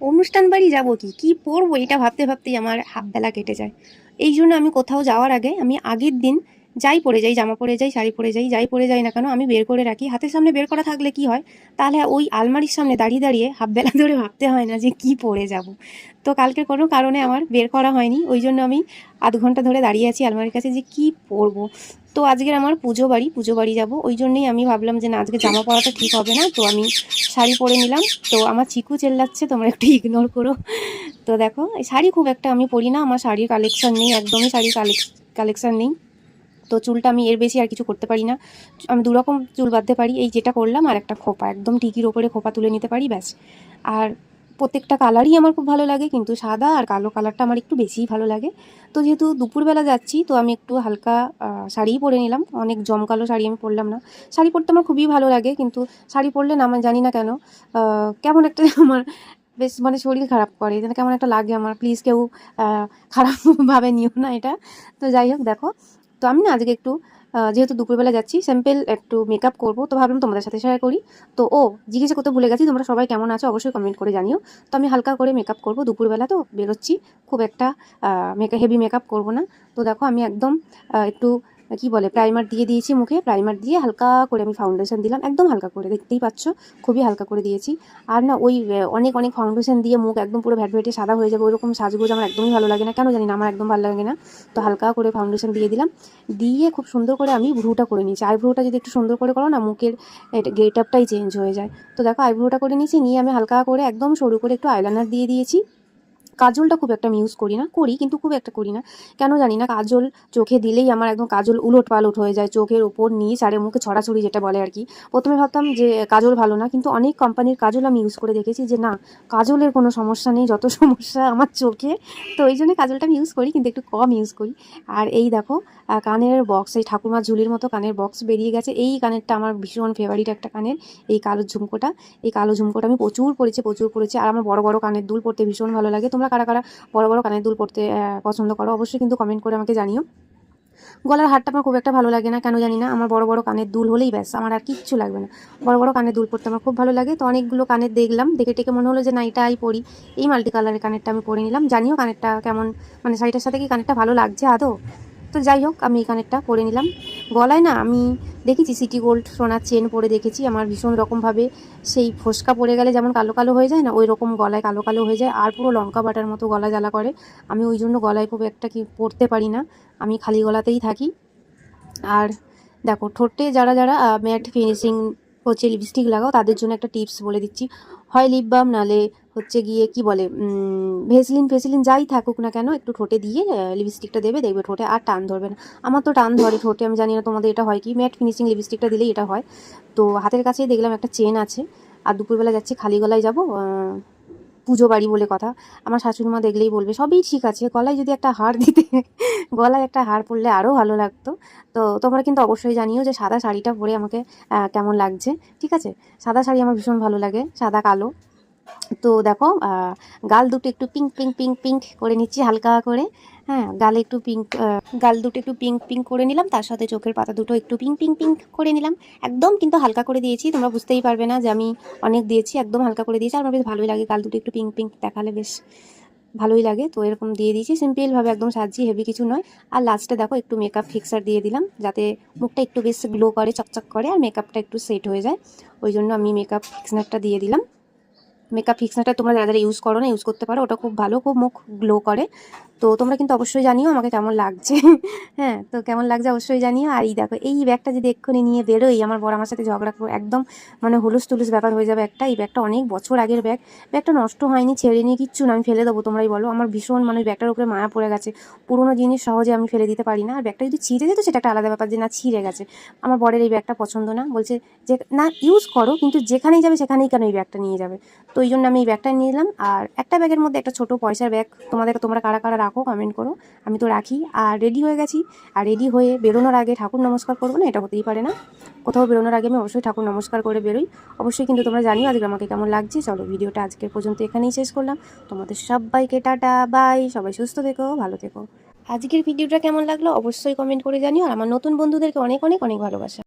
অনুষ্ঠান বাড়ি যাব কি? কী পরবো? এটা ভাবতে ভাবতেই আমার হাফ বেলা কেটে যায়। এই জন্য আমি কোথাও যাওয়ার আগে আমি আগের দিন যাই পরে যাই, জামা পরে যাই, শাড়ি পরে যাই যাই পরে যাই না কেন, আমি বের করে রাখি। হাতের সামনে বের করা থাকলে কি হয়? তাহলে ওই আলমারির সামনে দাঁড়িয়ে দাঁড়িয়ে হাফ বেলা ধরে ভাবতে হয় না যে কি পরে যাব। তো কালকে কোনো কারণে আমার বের করা হয়নি, ওই জন্য আমি আধ ঘণ্টা ধরে দাঁড়িয়ে আছি আলমারির কাছে যে কি পরবো। তো আজকের আমার পুজো বাড়ি পুজো বাড়ি যাব। ওই জন্যই আমি ভাবলাম যে না, আজকে জামা পরাটা ঠিক হবে না, তো আমি শাড়ি পরে নিলাম। তো আমার চিকু চেল্লাচ্ছে, তোমরা একটু ইগনোর করো। তো দেখো শাড়ি খুব একটা আমি পরি না, আমার শাড়ির কালেকশন নেই, একদমই শাড়ির কালেকশন নেই। তো চুলটা আমি এর বেশি আর কিছু করতে পারি না। আমি দুরকম চুল বাঁধতে পারি, এই যেটা করলাম আর একটা খোপা, একদম টিকির ওপরে খোপা তুলে নিতে পারি, ব্যাস। আর প্রত্যেকটা কালারই আমার খুব ভালো লাগে, কিন্তু সাদা আর কালো কালারটা আমার একটু বেশিই ভালো লাগে। তো যেহেতু দুপুরবেলা যাচ্ছি, তো আমি একটু হালকা শাড়িই পরে নিলাম, অনেক জমকালো শাড়ি আমি পরলাম না। শাড়ি পরতে আমার খুবই ভালো লাগে, কিন্তু শাড়ি পরলে না আমার জানি না কেন কেমন একটা আমার বেশ মানে শরীর খারাপ করে, যেন কেমন একটা লাগে আমার প্লিজ কেউ খারাপভাবে নিও না এটা। তো যাই হোক, দেখো তো আমি না আজকে একটু যেহেতু দুপুরবেলা যাচ্ছি স্যাম্পেল একটু মেকআপ করব, তো ভাবলাম তোমাদের সাথে শেয়ার করি। তো ও, জিজ্ঞেস করতে ভুলে গেছি, তোমরা সবাই কেমন আছো অবশ্যই কমেন্ট করে জানিও। তো আমি হালকা করে মেকআপ করব, দুপুরবেলা তো বেরোচ্ছি, খুব একটা হেভি মেকআপ করব না। তো দেখো আমি একদম একটু কি বলে প্রাইমার দিয়ে দিয়েছি মুখে প্রাইমার দিয়ে হালকা করে আমি ফাউন্ডেশন দিলাম, একদম হালকা করে, দেখতেই পাচ্ছ, খুবই হালকা করে দিয়েছি। আর না, ওই অনেক অনেক ফাউন্ডেশন দিয়ে মুখ একদম পুরো ভ্যাট ভ্যাটে সাদা হয়ে যাবে, ওরকম সাজগোজ আমার একদমই ভালো লাগে না। কেন জানি না, আমার একদম ভালো লাগে না। তো হালকা করে ফাউন্ডেশন দিয়ে দিলাম। দিয়ে খুব সুন্দর করে আমি ভ্রুটা করে নিয়েছি। আইব্রোটা যদি একটু সুন্দর করে করো না, মুখের গেট আপটাই চেঞ্জ হয়ে যায়। তো দেখো আইব্রোটা করে নিয়েছি, নিয়ে আমি হালকা করে একদম সরু করে একটু আইলাইনার দিয়ে দিয়েছি। কাজলটা খুব একটা আমি ইউজ করি না, করি কিন্তু খুব একটা করি না। কেন জানি না, কাজল চোখে দিলেই আমার একদম কাজল উলট পালট হয়ে যায়, চোখের ওপর নিচ আর মুখে ছড়াছড়ি যেটা বলে আর কি। প্রথমে ভাবতাম যে কাজল ভালো না, কিন্তু অনেক কোম্পানির কাজল আমি ইউজ করে দেখেছি যে না, কাজলের কোনো সমস্যা নেই, যত সমস্যা আমার চোখে, তো এই জন্য কাজলটা আমি ইউজ করি, কিন্তু একটু কম ইউজ করি। আর এই দেখো কানের বক্স এই ঠাকুমার ঝুলির মতো কানের বক্স বেরিয়ে গেছে, এই কানেরটা আমার ভীষণ ফেভারিট একটা কানের, এই কালো ঝুমকোটা। এই কালো ঝুমকোটা আমি প্রচুর পরেছি প্রচুর পরেছি, আর আমার বড় বড় কানের দুল পড়তে ভীষণ ভালো লাগে। তোমরা কারা কারা বড় বড় কানের দুল পরতে পছন্দ করো, অবশ্যই কিন্তু কমেন্ট করে আমাকে জানিও। গলার হারটা আমার খুব একটা ভালো লাগে না, কেন জানি না, আমার বড় বড় কানের দুল হলেই ব্যাস, আমার আর কিচ্ছু লাগবে না। বড় বড় কানের দুল পরতে আমার খুব ভালো লাগে, তো অনেকগুলো কানের দেখলাম, দেখে টেকে মনে হলো যে না, এটাই পরি এই মাল্টি কালারের কানেরটা আমি পরে নিলাম, জানিও কানেরটা কেমন মানে শাড়িটার সাথে কি কানেরটা ভালো লাগছে আদৌ? তো যাই হোক, আমি এই কানেরটা পরে নিলাম। গলায় না, আমি দেখেছি সিটি গোল্ড সোনার চেন পরে দেখেছি, আমার ভীষণ রকমভাবে সেই ফোসকা পড়ে গেলে যেমন কালো কালো হয়ে যায় না, ওই রকম গলায় কালো কালো হয়ে যায়, আর পুরো লঙ্কা বাটার মতো গলা জ্বালা করে। আমি ওই জন্য গলায় খুব একটা কি পরতে পারি না, আমি খালি গলাতেই থাকি। আর দেখো, ঠোঁটে যারা যারা ম্যাট ফিনিশিং হচ্ছে লিপস্টিক লাগাও, তাদের জন্য একটা টিপস বলে দিচ্ছি। হয় লিপ বাম নালে হচ্ছে গিয়ে কি বলে ভেসলিন ফেসলিন যাই থাকুক না কেন, একটু ঠোঁটে দিয়ে লিপস্টিকটা দেবে, দেখবে ঠোঁটে আর টান ধরবে না। আমার তো টান ধরে ঠোঁটে, আমি জানি না তোমাদের এটা হয় কি ম্যাট ফিনিশিং লিপস্টিকটা দিলেই এটা হয়। তো হাতের কাছেই দেখলাম একটা চেন আছে, আর দুপুরবেলা যাচ্ছে, খালি গলায় যাব পুজো বাড়ি বলে কথা। আমার শাশুড়ি মা দেখলেই বলবে, সবই ঠিক আছে, গলায় যদি একটা হার দিতে, গলায় একটা হার পরলে আরও ভালো লাগতো। তো তোমরা কিন্তু অবশ্যই জানিও যে সাদা শাড়িটা পরে আমাকে কেমন লাগছে, ঠিক আছে? সাদা শাড়ি আমার ভীষণ ভালো লাগে, সাদা কালো। তো দেখো গাল দুটো একটু পিঙ্ক পিঙ্ক পিঙ্ক পিঙ্ক করে নিচ্ছি হালকা করে। হ্যাঁ গালে একটু পিঙ্ক গাল দুটো একটু পিঙ্ক পিঙ্ক করে নিলাম, তার সাথে চোখের পাতা দুটো একটু পিঙ্ক পিঙ্ক পিঙ্ক করে নিলাম। একদম কিন্তু হালকা করে দিয়েছি, তোমরা বুঝতেই পারবে না যে আমি অনেক দিয়েছি, একদম হালকা করে দিয়েছি আমার বেশ ভালোই লাগে গাল দুটো একটু পিঙ্ক পিঙ্ক দেখালে বেশ ভালোই লাগে। তো এরকম দিয়ে দিয়েছি সিম্পলভাবে একদম সাজিয়ে হেভি কিছু নয়। আর লাস্টে দেখো, একটু মেকআপ ফিক্সার দিয়ে দিলাম, যাতে মুখটা একটু বেশ গ্লো করে, চকচক করে, আর মেকআপটা একটু সেট হয়ে যায়। ওই জন্য আমি মেকআপ ফিক্সারটা দিয়ে দিলাম। মেকআপ ফিক্সারটা তোমরা যারা ইউজ করো না ইউজ করতে পারো। ওটা খুব ভালো, খুব মুখ গ্লো করে। তো তোমরা কিন্তু অবশ্যই জানিও আমাকে কেমন লাগছে। হ্যাঁ তো কেমন লাগছে অবশ্যই জানিও। আর এই দেখো, এই ব্যাগটা যদি এক্ষুনি নিয়ে বেরোই, আমার বড় আমার সাথে ঝগড়া করব একদম মানে হুলুস তুলুস ব্যাপার হয়ে যাবে একটা। এই ব্যাগটা অনেক বছর আগের ব্যাগ। ব্যাগটা নষ্ট হয়নি, ছেড়ে নিয়ে কিচ্ছু না, আমি ফেলে দেবো তোমরাই বলো। আমার ভীষণ মানে ব্যাগটার উপরে মায়া পড়ে গেছে। পুরোনো জিনিস সহজে আমি ফেলে দিতে পারি না। আর ব্যাগটা যদি ছিঁড়ে যেত, সেটা একটা আলাদা ব্যাপার যে, না, ছিঁড়ে গেছে। আমার বরের এই ব্যাগটা পছন্দ না। বলছে যে, না ইউজ করো, কিন্তু যেখানেই যাবে, সেখানেই কেন এই ব্যাগটা নিয়ে যাবে? তো ওই জন্য আমি এই ব্যাগটা নিয়ে নিলাম আর একটা ব্যাগের মধ্যে একটা ছোট পয়সার ব্যাগ তোমাদের তোমরা কারা কারা রাখো কমেন্ট করো। আমি তো রাখি। আর রেডি হয়ে গেছি। আর রেডি হয়ে বেরোনোর আগে ঠাকুর নমস্কার করব না? এটা হতেই পারে না। কোথাও বেরোনোর আগে আমি অবশ্যই ঠাকুর নমস্কার করে বেরোই। অবশ্যই কিন্তু তোমরা জানিও আজকে আমাকে কেমন লাগছে। চলো ভিডিওটা আজকের পর্যন্ত এখানেই শেষ করলাম। তোমাদের সবাইকে টাটা বাই সবাই সুস্থ থেকো, ভালো থেকো। আজকের ভিডিওটা কেমন লাগল অবশ্যই কমেন্ট করে জানিও। আর আমার নতুন বন্ধুদেরকে অনেক অনেক অনেক ভালোবাসা।